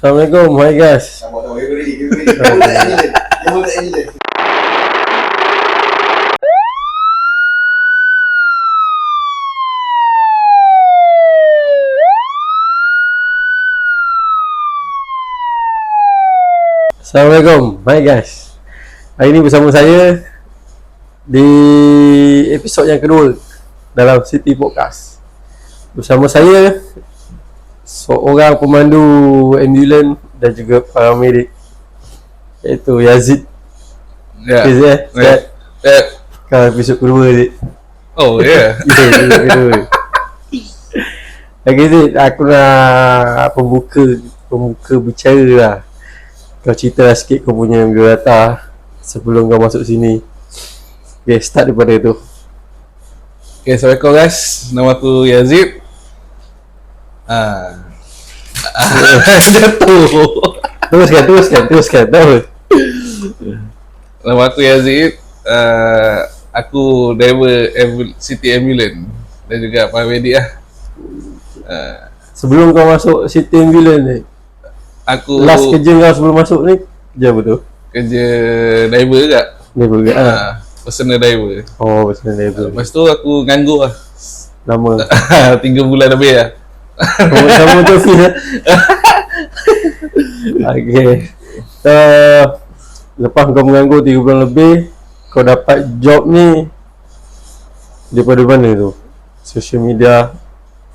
Assalamualaikum, hai guys. Assalamualaikum, hai guys. Hari ini bersama saya di episod yang kedua dalam City Podcast. Bersama saya seorang pemandu ambulan dan juga paramedik iaitu Yazid. Ya. Okay, Zed, Ya. Zed. Ya. Kau episod kedua. Oh, ya. Ya, kedua. Okay, Zid, aku nak pembuka pembuka bicara lah. Kau cerita lah sikit kau punya biodata sebelum kau masuk sini. Okay, start daripada tu. Okay, Assalamualaikum guys. Nama aku Yazid. Ah. Jatuh. Teruskan, teruskan, teruskan. Tahu. Nama aku Yazid. Uh, aku driver City Ambulance dan juga paramedik lah. Uh, Sebelum kau masuk City Ambulance ni, aku last kerja kau sebelum masuk ni, kerja apa tu? kerja driver juga. Ni juga. Ha. Uh, personal driver. Oh, personal driver. Lepas tu aku nganggur lah. Lama. Tiga bulan lebih lah. Sama sama tu feel eh. Okay. So, lepas kau menganggur 3 bulan lebih, kau dapat job ni daripada mana tu? Social media,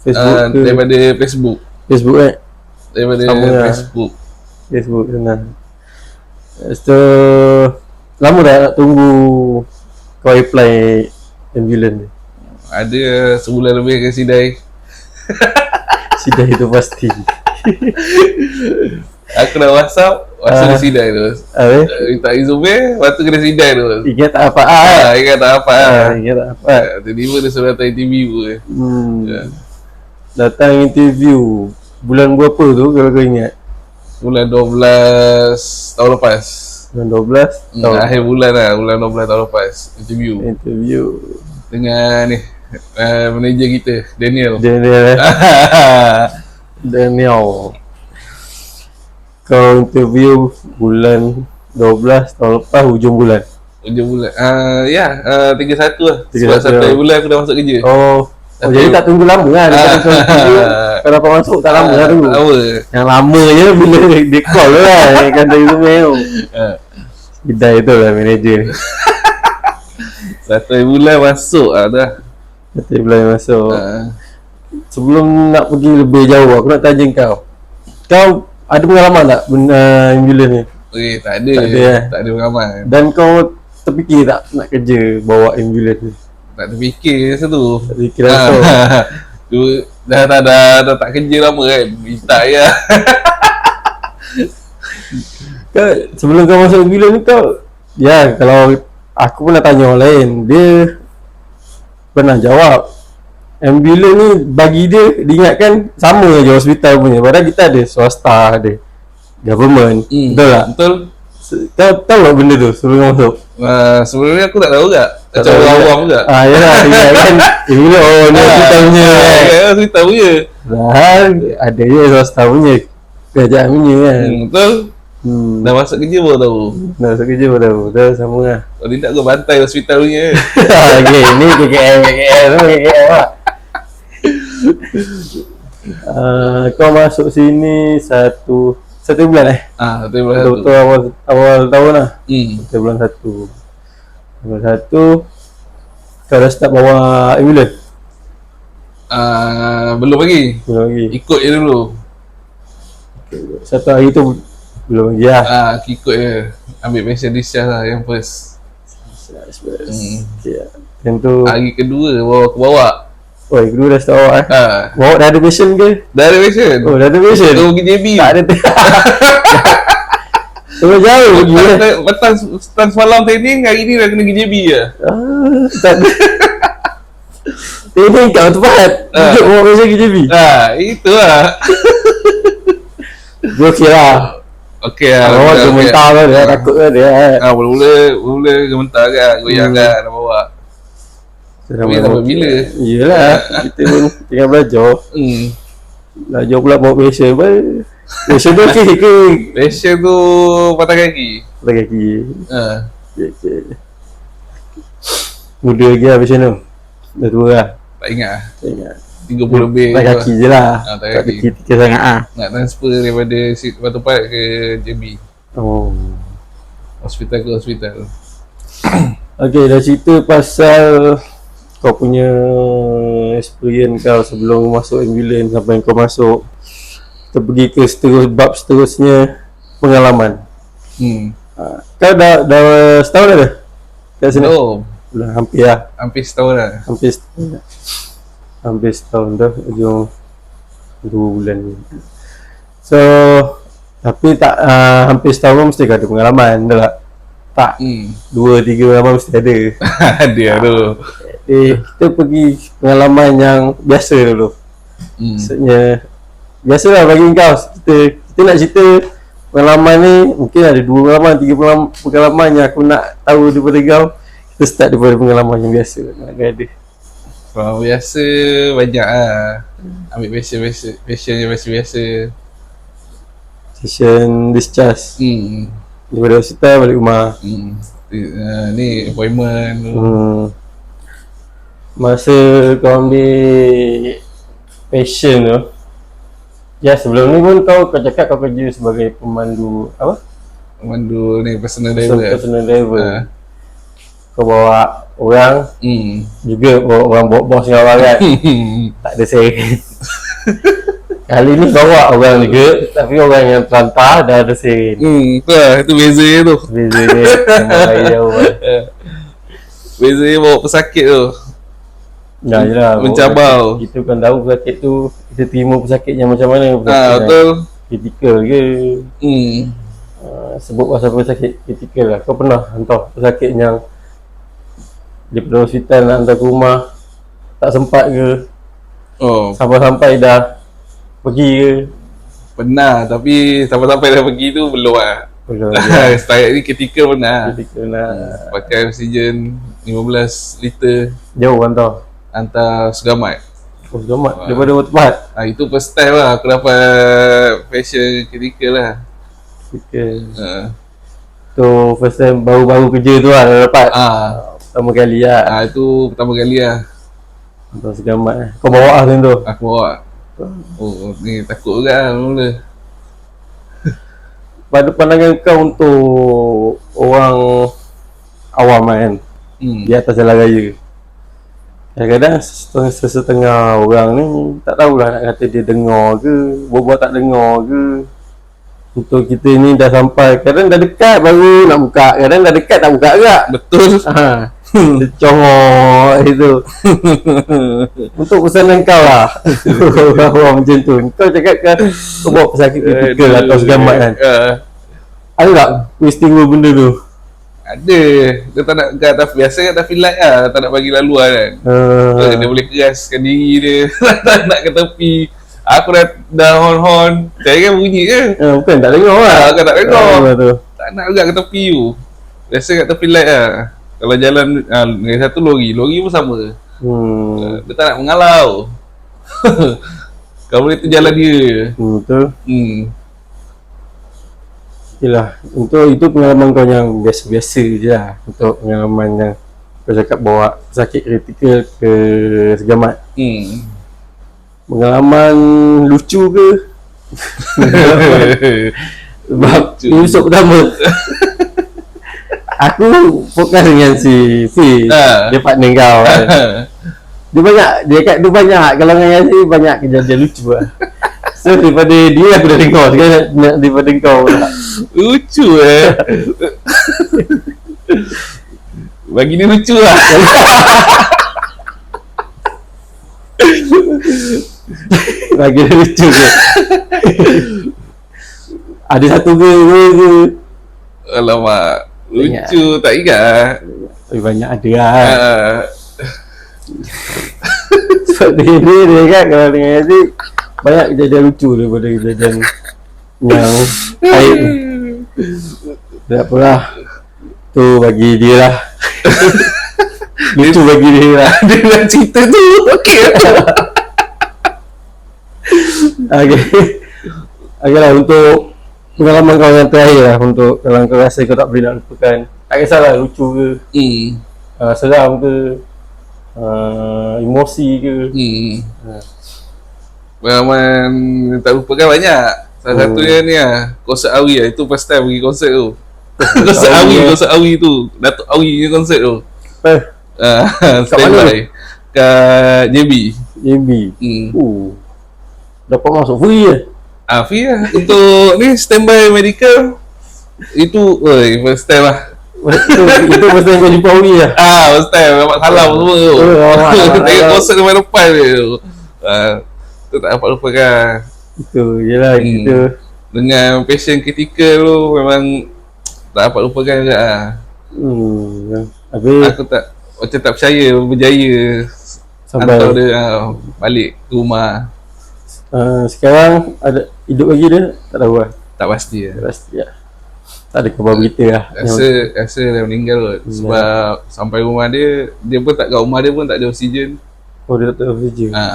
Facebook Uh, ke? daripada Facebook. Facebook eh? Daripada Sama lah. Facebook. Facebook senang. Lepas tu, lama dah nak tunggu kau apply ambulance ni? Ada sebulan lebih ke sidai. Sidai itu pasti. Aku dah whatsapp, whatsapp Ah. dia sidai tu. Habis? Uh, minta resume, lepas tu kena sidai tu. Ingat tak apa ah. Ah, ingat tak apa. Ah, Ah, ingat tak apa. Tiba-tiba dia suruh datang interview ke. Hmm. Ya. Datang interview bulan berapa tu kalau kau ingat? Bulan 12 tahun lepas. Bulan 12 Hmm, tahun akhir bulan lah, bulan 12 tahun lepas. Interview. interview. Dengan ni, uh, manager kita, Daniel. Daniel eh? Daniel. Kau interview bulan 12 tahun lepas hujung bulan. Hujung bulan. Ah, ya, uh, 31 lah. 31 Sebab satu bulan aku dah masuk kerja. Oh, oh jadi tak tunggu lama Dekat kau interview Kau dapat masuk tak lama lah tunggu Lama. Yang lama je bila dia call lah Yang kan dari tu Ah. Hidai tu lah manager Satu bulan masuk lah dah. Satu bulan masuk Ah. Sebelum nak pergi lebih jauh Aku nak tanya kau Kau ada pengalaman tak benda ambulans ni? Eh, tak ada. Tak ada, eh? Tak ada pengalaman. Dan kau terfikir tak nak kerja bawa ambulans ni? Tak terfikir masa tu. Tak terfikir Ah. kau tu dah, dah, dah, dah, tak kerja lama kan. Minta lah. Kau sebelum kau masuk ambulans ni kau Ya kalau aku pernah tanya orang lain Dia pernah jawab Ambulans ni bagi dia diingatkan sama je hospital punya Padahal kita ada swasta ada Government Hmm, Betul tak? Betul. Kau tahu tak benda tu sebelum masuk? Uh, sebelum ni aku tak tahu tak. Tak Macam tahu orang awam juga. Ah ya lah ingatkan Ambulans oh ni hospital punya Ah, ya, cerita punya. Padahal ada je swasta punya Kerajaan punya kan Hmm, betul. Hmm. Dah masuk kerja baru tahu. Dah masuk kerja pun tahu Dah sama lah Kalau tidak aku bantai hospital punya. okay, ni KKM, KKM KKM lah. Uh, kau masuk sini satu satu bulan eh? ah, betul betul. Betul awal awal tahun lah. Hmm. Satu bulan satu. Bulan satu kau dah start bawa ambulans Ah, belum lagi. belum lagi. Ikut je dulu. Satu hari tu belum lagi lah. Ah, aku ikut je. Ambil pension discharge lah yang first. Hmm. Okay. Yang tu, Hari kedua bawa aku bawa. oh kedua dah start bawa eh. Ah, Bawa dah ada passion ke? dah ada pension. Oh dah ada passion? Aku pergi JB. Tak ada. Terlalu jauh pergi eh. Petang, petang, semalam training, hari ni dah kena pergi JB je. Ah, tak ada. Ini kat tempat. Ah. Duduk bawa passion ke JB. Ah, itu lah. Dia okey lah. Okey lah. Bawa okey, dia okey. mentah kan dia takut kan dia. Ah, mula-mula, mula gementar kan, goyang Hmm. kan, nak bawa. Tapi sampai bila? Yelah, kita pun tengah belajar. Hmm. Jauh pula bawa Malaysia apa Malaysia tu okey ke Malaysia tu patah kaki. Patah kaki Ha. okay, okay. Muda lagi lah macam tu Dah tua lah Tak ingat lah. Tak ingat 30 lebih. Tak kaki je lah Ah, tak kaki. kaki tiga sangat ah. Nak transfer daripada Batu Pahat ke JB. Oh Hospital ke hospital. Okay dah cerita pasal Kau punya Experience kau sebelum masuk ambulans Sampai kau masuk Kita pergi ke seterus bab seterusnya Pengalaman Hmm. ha, Kau dah, dah setahun dah Kat sini? Belum. Dah hampir lah Hampir setahun lah. Hampir setahun dah Hampir setahun dah Ujung Dua bulan ni So Tapi tak uh, Hampir setahun pun mesti ada pengalaman Dah tak? Tak Hmm. Dua tiga pengalaman mesti ada Ada tu. Eh, kita pergi pengalaman yang biasa dulu. Hmm. Maksudnya biasalah bagi kau kita kita nak cerita pengalaman ni mungkin ada dua pengalaman, tiga pengalaman, pengalaman yang aku nak tahu daripada kau. Kita start daripada pengalaman yang biasa. Nak ada. Kalau biasa banyak lah. Ambil passion biasa, passion yang biasa-biasa. Session discharge Hmm. daripada hospital balik rumah. Hmm. Uh, ni appointment. Hmm. Masa kau ambil passion tu Ya sebelum ni pun kau kau cakap kau kerja sebagai pemandu apa? Mandu ni personal Personal, driver. personal driver. Ha. Kau bawa orang Hmm. juga orang bawa bos dengan orang kan. tak ada seret. Kali ni bawa orang juga tapi orang yang terlantar dah ada seret. Hmm, tu itu beza tu. Beza dia memang lain jauh kan. Beza dia bawa pesakit tu. Ya je lah. Mencabar. pesakit. Kita bukan tahu pesakit tu kita terima pesakitnya macam mana. Pesakit Ha, yang betul. Kritikal ke. Hmm. Uh, sebut pasal pesakit kritikal lah. Kau pernah hantar pesakit yang daripada hospital nak hantar ke rumah. Tak sempat ke? Oh, sampai-sampai dah pergi ke? Pernah tapi sampai-sampai dah pergi tu belum lah. belum Setakat ni ketika pernah. ketika nak Pakai oksigen 15 liter. Jauh tau hantar Segamat. oh selamat daripada waktu tepat Ha, itu first time lah aku dapat passion critical lah. ketika Ha. tu first time baru-baru kerja tu lah dah dapat? Ah, pertama kali lah. Ah itu pertama kali lah. Hantar segamat lah kau bawa lah tu? Aku bawa. Oh, ni takut juga lah mula. pada pandangan kau untuk orang awam kan? Hmm. di atas jalan raya. Kadang-kadang setengah, sesetengah orang ni tak tahulah nak kata dia dengar ke buat-buat tak dengar ke. Untuk kita ni dah sampai kadang dah dekat baru nak buka kadang dah dekat tak buka juga. Betul. ha dia congok itu untuk pesanan kau lah orang macam tu kau cakap kan kau bawa pesakit kritikal atau segamat kan Ah, ada tak peristiwa benda tu ada. Dia tak nak kat atas biasa kat atas light lah. Tak nak bagi laluan kan. uh, Dia boleh keraskan diri dia. tak nak ke tepi. Aku dah dah hon-hon. Saya kan bunyi ke? uh, bukan tak dengar lah Ah, kau tak dengar. Ah, Tak nak juga ke tepi tu. Biasa kat tepi light lah. Kalau jalan ah, dengan satu lori, lori pun sama. hmm Dia tak nak mengalau. Kau boleh tu jalan dia. Hmm, betul. Hmm. Yelah, untuk itu pengalaman kau yang biasa-biasa je lah. Untuk pengalaman yang kau cakap bawa sakit kritikal ke segamat. Hmm. Pengalaman lucu ke? Sebab ini episode pertama. Aku fokus dengan si Fi. Ah. Dia partner kau kan. Dia banyak, dia kat dia banyak. Kalau dengan Yasir banyak kejadian lucu lah. So daripada dia aku dah dengar. Sekarang nak, daripada kau pula. lucu eh. Bagi dia lucu lah. Bagi dia lucu ke Ada satu ke dua ke Alamak. Lucu tak ingat. Eh, Banyak ada lah Ah. Sebab dia dia, dia kan Kalau dengan Aziz Banyak kejadian lucu daripada kejadian Yang Baik Tak apalah Tu bagi dia lah Lucu bagi dia lah Dia nak cerita tu. Okey. Okay. Okay lah untuk pengalaman kau yang terakhir lah untuk kalau kau rasa kau tak boleh nak lupakan. Tak kisahlah lucu ke, Hmm. uh, seram ke, uh, emosi ke. Hmm. Pengalaman yang tak lupakan banyak. Salah Oh. satunya ni lah, konsert Awi lah. Itu first time pergi konsert tu. konsert Awi, eh. konsert Awi tu. Datuk Awi punya konsert tu. Eh, Ah, Kat mana? Kat JB. JB. Hmm. Uh. Dapat masuk free je. Ah, free lah. Untuk ni standby medical. Itu, oi, first time lah. itu, itu masa yang kau jumpa Awi lah. Ah, first time dapat salam semua tu. Oh, dapat Tengok salam. konsert depan depan dia tu. Ah, tu tak dapat lupakan. Itu, yelah Hmm. kita. Dengan passion kritikal tu memang tak dapat lupakan juga lah. Hmm. Habis Aku tak macam tak percaya berjaya sampai hantar dia ah, balik ke rumah. uh, sekarang ada hidup lagi dia? Tak tahu lah. Tak pasti lah. Tak pasti lah. Tak ada khabar berita lah. Rasa rasa dia meninggal kot. Sebab sampai rumah dia dia pun tak kat rumah dia pun tak ada oksigen. Oh dia tak tahu kerja. Ha,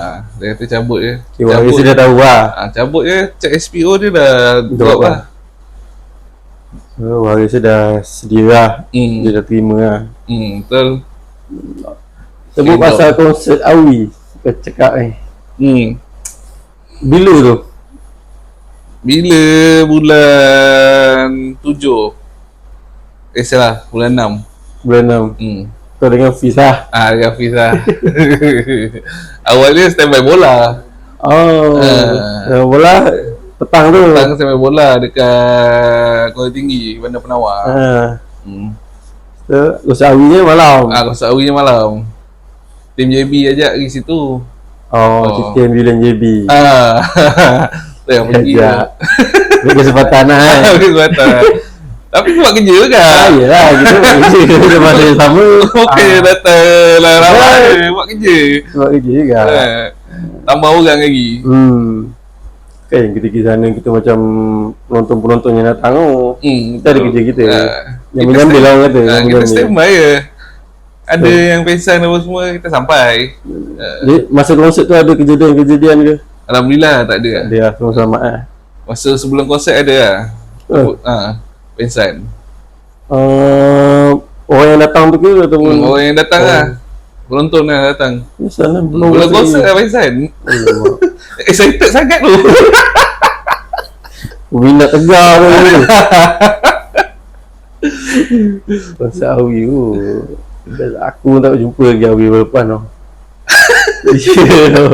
dia kata cabut je. Okay, warga saya dah tahu lah. Ha, cabut je cek SPO dia dah Drop drop lah. lah. Oh, warga saya dah sedia lah. Hmm. Dia dah terima lah. Hmm, betul. Sebut pasal konsert Awi. Kau cakap ni. Hmm. Bila tu? Bila bulan 7 Eh salah, bulan 6 Bulan 6. Hmm Kau dengan Fiz lah. Ah, dengan Hafiz lah Awalnya standby bola Oh. Uh, bola petang tu. Petang standby bola dekat Kuala Tinggi, Bandar Penawar Ah. hmm. So, konsert Awi ni malam. Ah, konsert awinya malam Tim JB ajak pergi situ Oh, Oh. kita ambulan JB. Ah, yang pergi Ajak. Beri kesempatan lah kan. Habis batal Tapi buat kerja kan Ah, yelah, kita buat kerja Kita masa yang sama. Bukan Ah, datang lah ramai. Buat kerja. Buat kerja juga. Ah, Tambah orang lagi. Hmm. Kan kita pergi sana kita macam penonton-penonton yang datang tu Hmm, Kita ada kerja kita. Ah, Yang kita stand- lah orang kata Ah, yang kita mengambil. standby je. Ada yang pensan apa semua Kita sampai. Ah, Jadi, Masa konsert tu ada kejadian-kejadian ke? Alhamdulillah tak ada lah, semua selamat lah Masa sebelum konsert ada lah. Oh. Ah, Pensan uh, Orang yang datang tu ke ataupun hmm, Orang yang datang Oh. lah. Penonton lah datang. Sana belum Belum rasa konsert lah pensan Alamak. Excited sangat tu. Minat tegar tu Konsert Awi tu. Aku tak jumpa lagi Awi lepas tu. Ya. tu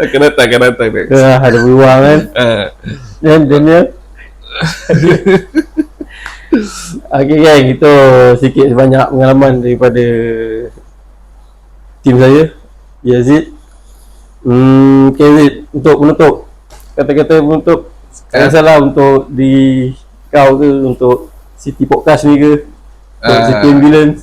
Akan datang akan datang next Ah, Ada peluang kan? Ah, Dan dan dia Okay kan itu sikit sebanyak pengalaman daripada tim saya. Yazid Hmm, okay Yazid untuk penutup. Kata-kata penutup. Tak Eh? kisahlah untuk di kau ke untuk City Podcast ni ke? Untuk Ah. City Ambulance.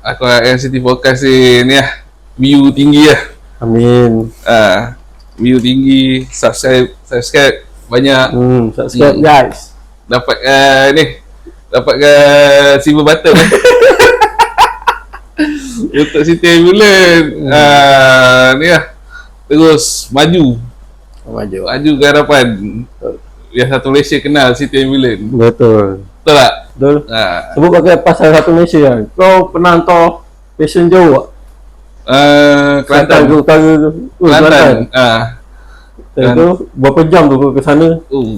Aku NCT Podcast ni ni lah View tinggi lah. Amin. Ah, View tinggi Subscribe Subscribe Banyak. Hmm, subscribe Hmm. guys. Dapat uh, ni Dapat uh, Silver button eh. Untuk City Ambulance ah, Ni lah. Terus Maju. Maju. Maju ke hadapan. Biar satu Malaysia kenal City Ambulance betul. Betul tak? betul. Ah, sebut pakai pasal satu Malaysia kan kau pernah hantar passion jauh tak? Uh, Kelantan ke Kelantan utara ke? Oh, Kelantan Ah, Kelantan. tu berapa jam tu ke sana? uh,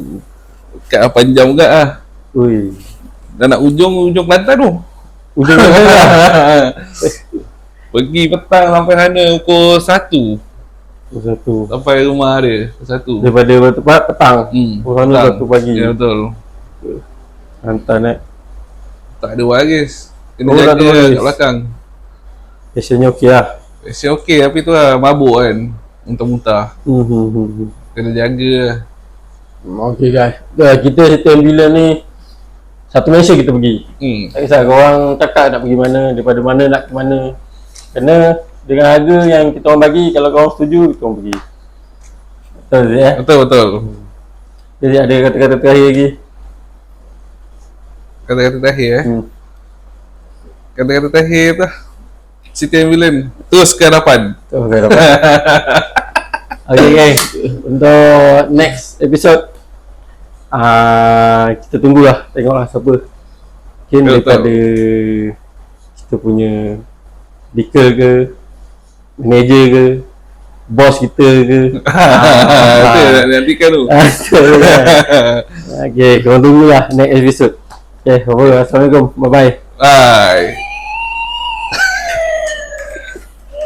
Kat 8 jam juga lah Ui. Dah nak ujung Ujung Kelantan tu Ujung mana lah? Pergi petang sampai sana pukul 1 Satu. Sampai rumah dia Pukul 1 Daripada tempat petang. Hmm. Oh, sana petang. satu pagi. Ya betul Hantar naik. Tak ada waris Kena Oh, jaga kat belakang Passionnya okey lah. Actually okey tapi tu lah mabuk kan Muntah-muntah Hmm, hmm, hmm, hmm. Kena jaga lah Okey guys. Dah, kita satu ambulan ni satu Malaysia kita pergi. Hmm Tak kisah korang cakap nak pergi mana, daripada mana nak ke mana. Kena dengan harga yang kita orang bagi kalau korang setuju kita orang pergi. Betul tak eh? Betul betul Jadi ada kata-kata terakhir lagi. Kata-kata terakhir eh Hmm. Kata-kata terakhir tu City Ambulance Terus ke hadapan Oh, okay, dapat. Okay guys Untuk next episode uh, Kita tunggulah Tengoklah siapa Mungkin Betul. daripada Kita punya Dekel ke Manager ke Bos kita ke Itu yang nak nantikan tu. Ah, kan? Okay korang tunggulah Next episode Okay apa Assalamualaikum Bye bye Bye.